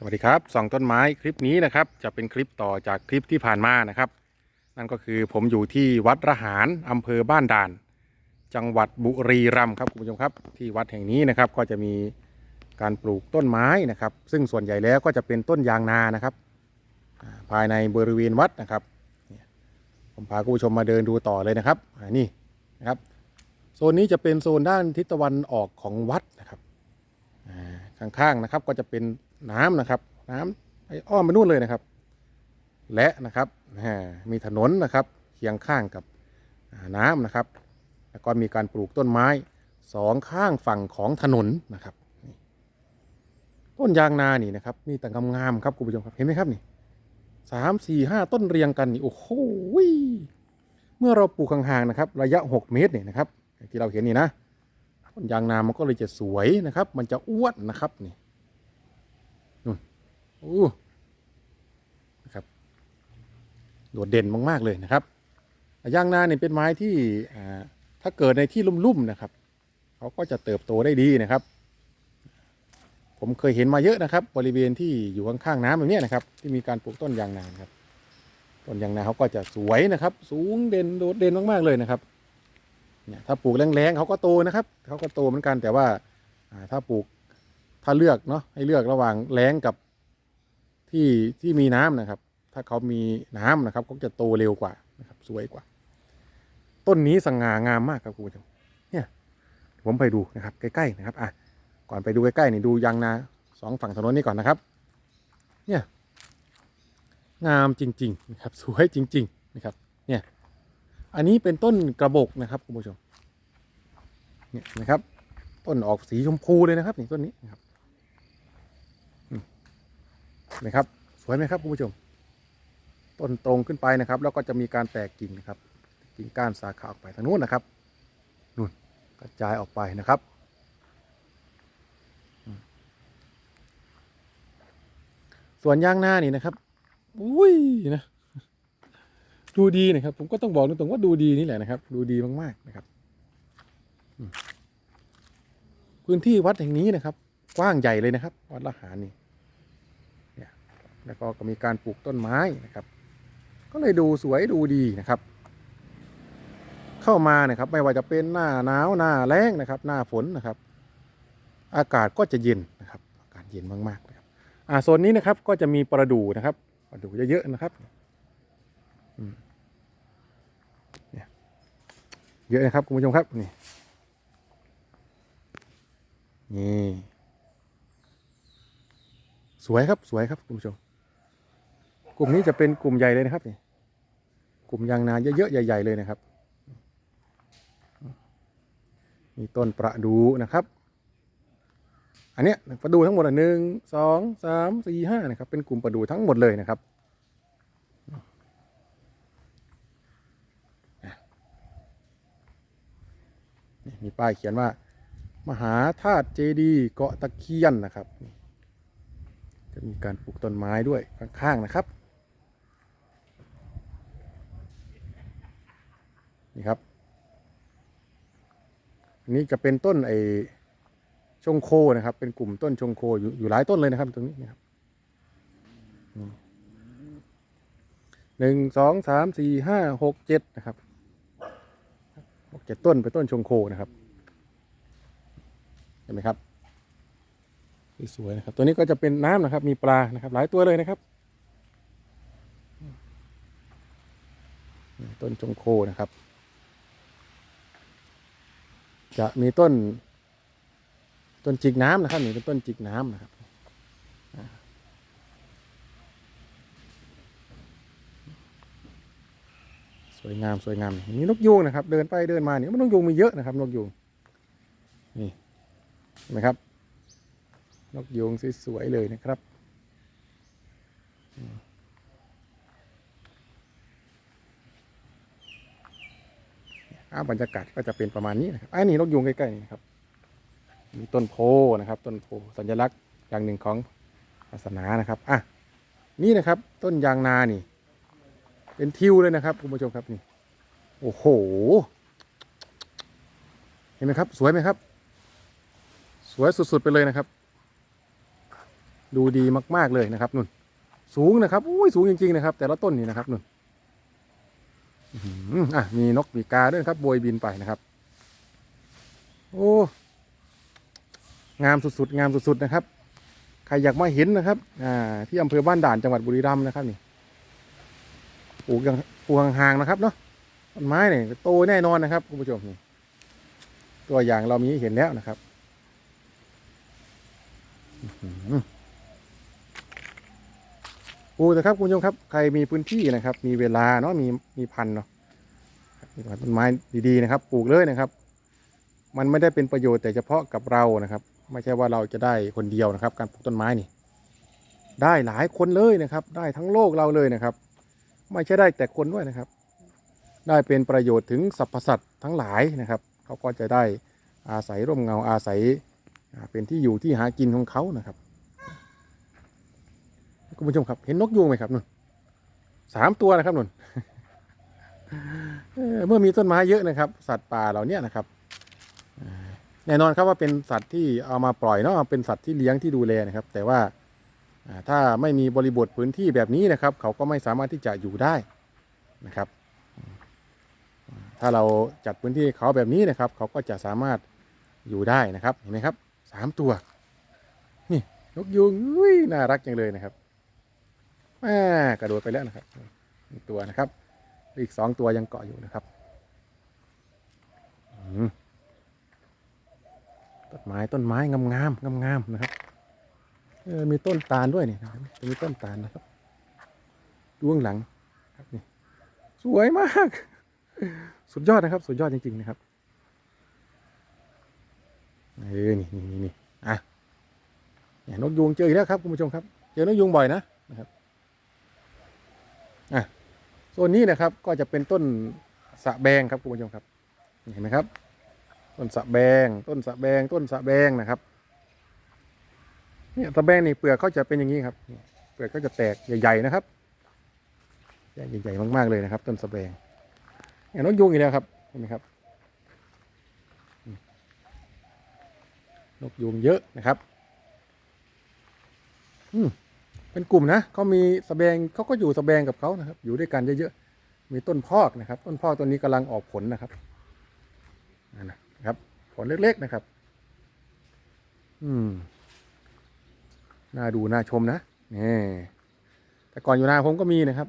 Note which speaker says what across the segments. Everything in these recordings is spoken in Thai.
Speaker 1: สวัสดีครับส่องต้นไม้คลิปนี้นะครับ จะเป็นคลิปต่อจากคลิปที่ผ่านมานะครับ นั่นก็คือผมอยู่ที่วัดระหารอำเภอบ้านด่าน จังหวัดบุรีรัมย์ครับคุณผู้ชมครับ ที่วัดแห่งนี้นะครับก็จะมีการปลูกต้นไม้นะครับ ซึ่งส่วนใหญ่แล้วก็จะเป็นต้นยางนานะครับ ภายในบริเวณวัดนะครับ ผมพาคุณผู้ชมมาเดินดูต่อเลยนะครับนี่นะครับโซนนี้จะเป็นโซนด้านทิศตะวันออกของวัดนะครับข้างๆนะครับก็จะเป็น น้ำนะครับ น้ำไปอ้อมไปนู่นเลยนะครับ และนะครับมีถนนนะครับเคียงข้างกับน้ำนะครับ แล้วก็มีการปลูกต้นไม้สองข้างฝั่งของถนนนะครับต้นยางนานี่นะครับมีแต่งามๆครับคุณผู้ชมครับเห็นไหมครับนี่สามสี่ห้าต้นเรียงกันนี่โอ้โหเมื่อเราปลูกห่างๆนะครับ ระยะ6เมตรเนี่ยนะครับที่เราเห็นนี่นะต้นยางนามันก็เลยจะสวยนะครับ มันจะอ้วนนะครับนี่ อู้นะครับ โดดเด่นมากๆเลยนะครับยางนาเนี่ยเป็นไม้ที่ถ้าเกิดในที่ลุ่มๆนะครับเขาก็จะเติบโตได้ดีนะครับ ผมเคยเห็นมาเยอะนะครับ บริเวณที่อยู่ข้างๆน้ำแบบนี้นะครับ ที่มีการปลูกต้นยางนานครับต้นยางนาเขาก็จะสวยนะครับ สูงเด่นโดดเด่นมากๆเลยนะครับเนี่ยถ้าปลูกแรงๆเขาก็โตนะครับเขาก็โตเหมือนกันแต่ว่าอ่าถ้าปลูกถ้าเลือกเนาะให้เลือกระหว่างแรงกับ ที่ที่มีน้ำนะครับ ถ้าเขามีน้ำนะครับ ก็จะโตเร็วกว่านะครับ สวยกว่า ต้นนี้สง่างามมากครับคุณผู้ชมเนี่ยผมไปดูนะครับ ใกล้ๆนะครับอะก่อนไปดูใกล้ๆนี่ดูยางนาสองฝั่งถนนนี้ก่อนนะครับ เนี่ยงามจริง ๆ นะครับ สวยจริง ๆ นะครับ เนี่ย อันนี้เป็นต้นกระบอกนะครับคุณผู้ชม เนี่ยนะครับ ต้นออกสีชมพูเลยนะครับนี่ต้นนี้นะครับ นะครับ สวยไหมครับคุณผู้ชม ต้นตรงขึ้นไปนะครับ แล้วก็จะมีการแตกกิ่งนะครับ กิ่งก้านสาขาออกไปทางนู้นนะครับนู่นกระจายออกไปนะครับส่วนย่างหน้านี่นะครับ อุ้ยนะ ดูดีนะครับ ผมก็ต้องบอกตรงๆว่าดูดีนี่แหละนะครับ ดูดีมากๆนะครับ พื้นที่วัดแห่งนี้นะครับ กว้างใหญ่เลยนะครับ วัดละหารนี่ แล้วก็มีการปลูกต้นไม้นะครับ ก็เลยดูสวยดูดีนะครับ เข้ามานะครับไม่ว่าจะเป็นหน้าหนาวหน้าแล้งนะครับ หน้าฝนนะครับ อากาศก็จะเย็นนะครับ อากาศเย็นมากๆนะครับอ่าโซนนี้นะครับก็จะมีประดูนะครับ ประดูเยอะๆนะครับเนี่ยเยอะนะครับคุณผู้ชมครับนี่นี่ สวยครับสวยครับคุณผู้ชม กลุ่มนี้จะเป็นกลุ่มใหญ่เลยนะครับนี่กลุ่มยางนาเยอะๆใหญ่ ๆ เลยนะครับ มีต้นประดูนะครับ อันเนี้ยประดูทั้งหมดอะหนึ่งสองสามสี่ห้านะครับ เป็นกลุ่มประดูทั้งหมดเลยนะครับมีป้ายเขียนว่า มหาธาตุเจดีเกาะตะเคียนนะครับ จะมีการปลูกต้นไม้ด้วยข้างๆนะครับ นี่ครับ อั นี้จะเป็นต้นไอชงโคนะครับ เป็นกลุ่มต้นชงโคอยู่อยู่หลายต้นเลยนะครับ ตรงนี้นะครับหนึ่งสองสามสี่ห้าหกเจ็ดนะครับหกเจ็ดต้นเป็นต้นชงโคนะครับเห็นไหมครับสวยนะครับ ตัวนี้ก็จะเป็นน้ำนะครับ มีปลานะครับ หลายตัวเลยนะครับต้นชงโคนะครับ จะมีต้น ต้นจิกน้ำนะครับนี่เป็นต้นจิกน้ำนะครับสวยงามสวยงามมีนกยูงนะครับ เดินไปเดินมาเนี่ยมันนกยูงมีเยอะนะครับ นกยูงนี่เห็นไหมครับ นกยูงสวยๆเลยนะครับอืมอ่า บรรยากาศก็จะเป็นประมาณนี้นะครับอันนี้นกยูงใกล้ๆนี่นะครับมีต้นโพนะครับ ต้นโพสัญลักษณ์อย่างหนึ่งของศาสนานะครับอะนี่นะครับ ต้นยางนานี่ เป็นทิวเลยนะครับคุณผู้ชมครับนี่ โอ้โห เห็นไหมครับ สวยไหมครับ สวยสุดๆไปเลยนะครับ ดูดีมาก ๆเลยนะครับนุ่นสูงนะครับอุ้ยสูงจริง ๆ นะครับ แต่ละต้นนี่นะครับนุ่น อะมีนกปีกาด้วยครับโบยบินไปนะครับ โอ้ งามสุดๆ งามสุดๆนะครับ ใครอยากมาเห็นนะครับ อ่า ที่อำเภอบ้านด่านจังหวัดบุรีรัมย์นะครับนี่ปลูกย่างปลูกห่างๆนะครับเนาะต้นไม้เนี่ยโตแน่นอนนะครับคุณผู้ชมนี่ตัวอย่างเรามีเห็นแล้วนะครับ อื้อหือปลูกนะครับคุณผู้ชมครับใครมีพื้นที่นะครับ มีเวลาเนาะมีมีพันเนาะมีต้นไม้ดีๆนะครับ ปลูกเลยนะครับ มันไม่ได้เป็นประโยชน์แต่เฉพาะกับเรานะครับ ไม่ใช่ว่าเราจะได้คนเดียวนะครับ การปลูกต้นไม้นี่ ได้หลายคนเลยนะครับ ได้ทั้งโลกเราเลยนะครับ ไม่ใช่ได้แต่คนด้วยนะครับ ได้เป็นประโยชน์ถึงสรรพสัตว์ทั้งหลายนะครับเขาก็จะได้อาศัยร่มเงาอาศัยเป็นที่อยู่ที่หากินของเขานะครับ คุณผู้ชมครับ เห็นนกยูงไหมครับนุ่นสามตัวนะครับนุ่นเมื่อมีต้นไม้เยอะนะครับ สัตว์ป่าเหล่านี้นะครับแน่นอนครับว่าเป็นสัตว์ที่เอามาปล่อยเนาะเป็นสัตว์ที่เลี้ยงที่ดูแลนะครับ แต่ว่าถ้าไม่มีบริบทพื้นที่แบบนี้นะครับ เขาก็ไม่สามารถที่จะอยู่ได้นะครับ ถ้าเราจัดพื้นที่เขาแบบนี้นะครับ เขาก็จะสามารถอยู่ได้นะครับเห็นไหมครับสามตัว นี่นกยูงน่ารักจังเลยนะครับ กระโดดไปแล้วนะครับหนึ่งตัวนะครับอีกสองตัวยังเกาะอยู่นะครับต้นไม้ต้นไม้งามงามงามงามๆนะครับเออมีต้นตาลด้วยนี่นะครับมีต้นตาลนะครับดูข้างหลังครับนี่สวยมาก สุดยอดนะครับ สุดยอดจริง ๆ นะครับเออนี่นี่นี่อะเนี่ยนกยูงเจออีกแล้วครับคุณผู้ชมครับ เจอนกยูงบ่อยนะนะครับ อะโซนนี้นะครับก็จะเป็นต้นสะแบงครับคุณผู้ชมครับเห็นไหมครับ ต้นสะแบง ต้นสะแบง ต้นสะแบงนะครับเนี่ยสะแบงนี่เปลือกเขาจะเป็นอย่างนี้ครับ เปลือกก็จะแตกใหญ่ ๆนะครับใหญ่ๆมากๆเลยนะครับ ต้นสะแบงเนี่ยนกยุงอีกแล้วครับเห็นไหมครับนกยุงเยอะนะครับ อืม เป็นกลุ่มนะเขามีสะแบงเขาก็อยู่สะแบงกับเขานะครับ อยู่ด้วยกันเยอะๆมีต้นพอกนะครับ ต้นพอกตัวนี้กำลังออกผลนะครับนั่นะครับ ผลเล็กๆนะครับ อืมน่าดูน่าชมนะนี่แต่ก่อนอยู่นาผมก็มีนะครับ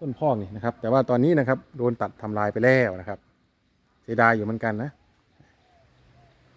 Speaker 1: ต้นพอกนี่นะครับ แต่ว่าตอนนี้นะครับ โดนตัดทำลายไปแล้วนะครับ เสียดายอยู่เหมือนกันนะ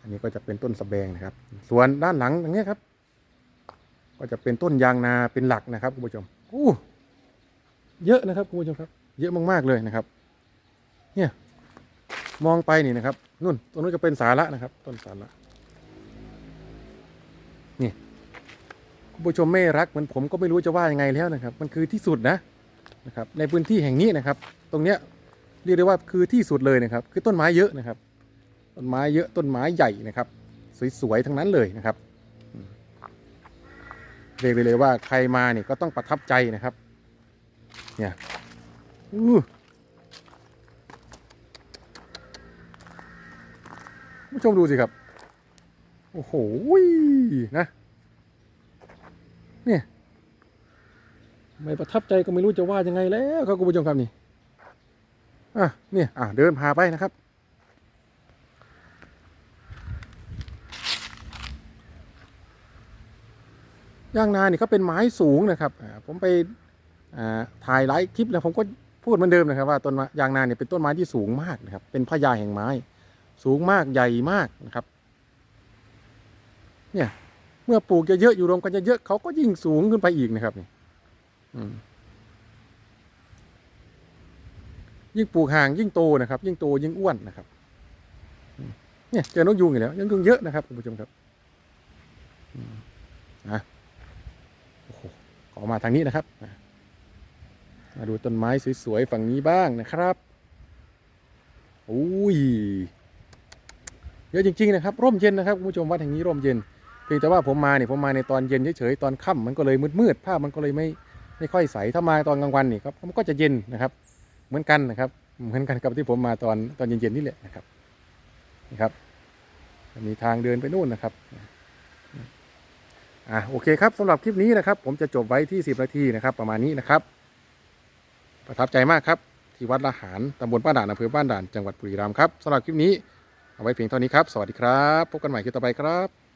Speaker 1: อันนี้ก็จะเป็นต้นสะแบงนะครับ ส่วนด้านหลังอย่างเงี้ยครับ ก็จะเป็นต้นยางนาเป็นหลักนะครับคุณผู้ชมอู้เยอะนะครับคุณผู้ชมครับ เยอะมากๆเลยนะครับ เนี่ยมองไปนี่นะครับนู่นตรงนู้นจะเป็นสาระนะครับ ต้นสาระนี่คุณผู้ชมไม่รักเหมือนผมก็ไม่รู้จะว่ายังไงแล้วนะครับ มันคือที่สุดนะนะครับ ในพื้นที่แห่งนี้นะครับ ตรงเนี้ยเรียกได้ว่าคือที่สุดเลยนะครับ คือต้นไม้เยอะนะครับ ต้นไม้เยอะต้นไม้ใหญ่นะครับ สวยๆทั้งนั้นเลยนะครับ เรียกได้เลยว่าใครมาเนี่ยก็ต้องประทับใจนะครับ เนี่ยอู้ผู้ชมดูสิครับ โอ้โหนะ เนี่ย ไม่ประทับใจก็ไม่รู้จะว่ายังไงแล้วครับคุณผู้ชมครับนี่ อะ เนี่ย อะ เดินพาไปนะครับ ย่างนาเนี่เขาเป็นไม้สูงนะครับผมไปถ่ายหลายคลิปแล้วผมก็พูดเหมือนเดิมนะครับว่าต้นยางนาเนี่ยเป็นต้นไม้ที่สูงมากนะครับ เป็นพญาแห่งไม้ สูงมากใหญ่มากนะครับ เนี่ยเมื่อปลูกเยอะๆอยู่รวมกันเยอะๆเขาก็ยิ่งสูงขึ้นไปอีกนะครับนี่ยิ่งปลูกห่างยิ่งโตนะครับ ยิ่งโตยิ่งอ้วนนะครับเนี่ยเจอนกยุงอีกแล้วนกยุงเยอะนะครับคุณผู้ชมครับอืมนะ ขอกมาทางนี้นะครับ มาดูต้นไม้สวยๆฝั่งนี้บ้างนะครับอุ้ยเยอะจริง ๆ นะครับ ร่มเย็นนะครับคุณผู้ชมวัดแห่งนี้ร่มเย็นเพียงแต่ว่าผมมาเนี่ยผมมาในตอนเย็นเฉยๆตอนค่ำมันก็เลยมืดๆภาพมันก็เลยไม่ไม่ค่อยใสถ้ามาตอนกลางวันนี่ครับมันก็จะเย็นนะครับ เหมือนกันนะครับ เหมือนกันกับที่ผมมาตอนตอนเย็นๆนี่แหละนะครับนี่ครับมีทางเดินไปนู่นนะครับ อะโอเคครับสำหรับคลิปนี้นะครับ ผมจะจบไว้ที่ 10 นาทีนะครับ ประมาณนี้นะครับ ประทับใจมากครับที่วัดละหารตำบลบ้านด่านอำเภอบ้านด่านจังหวัดบุรีรัมย์ครับสำหรับคลิปนี้เอาไว้เพียงเท่านี้ครับ สวัสดีครับ พบกันใหม่คลิปต่อไปครับ